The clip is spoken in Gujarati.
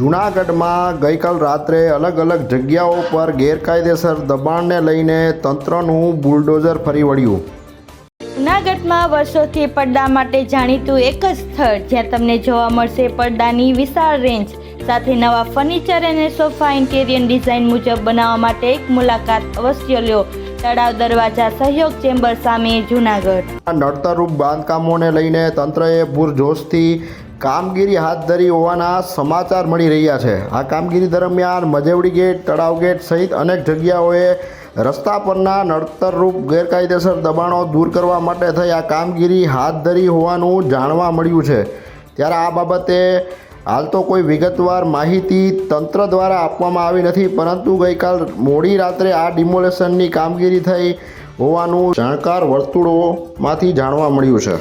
જૂનાગઢમાં ગઈકાલ રાત્રે અલગ અલગ જગ્યાઓ પર ગેરકાયદેસર દબાણને લઈને તંત્રનું બુલડોઝર ફરી વળ્યું. જૂનાગઢમાં વર્ષોથી પડદા માટે જાણીતું એક જ સ્થળ જ્યાં તમને જોવા મળશે પડદાની વિશાળ રેન્જ સાથે નવા ફર્નિચર અને સોફા ઇન્ટેરિયર ડિઝાઇન મુજબ બનાવવા માટે એક મુલાકાત અવશ્ય લ્યો તળાવ દરવાજા સહયોગ ચેમ્બર સામે જૂનાગઢ. નડતરરૂપ બાંધકામોને લઈને તંત્રએ પૂરજોશથી કામગીરી હાથ ધરી હોવાના સમાચાર મળી રહ્યા છે. આ કામગીરી દરમિયાન મજેવડી ગેટ, તળાવ ગેટ સહિત અનેક જગ્યાઓએ રસ્તા પરના નડતરરૂપ ગેરકાયદેસર દબાણો દૂર કરવા માટે થઈ આ કામગીરી હાથ ધરી હોવાનું જાણવા મળ્યું છે. ત્યારે આ બાબતે હાલ તો કોઈ વિગતવાર માહિતી તંત્ર દ્વારા આપવામાં આવી નથી, પરંતુ ગઈકાલ મોડી રાત્રે આ ડિમોલેશનની કામગીરી થઈ હોવાનું જાણકાર વર્તુળોમાંથી જાણવા મળ્યું છે.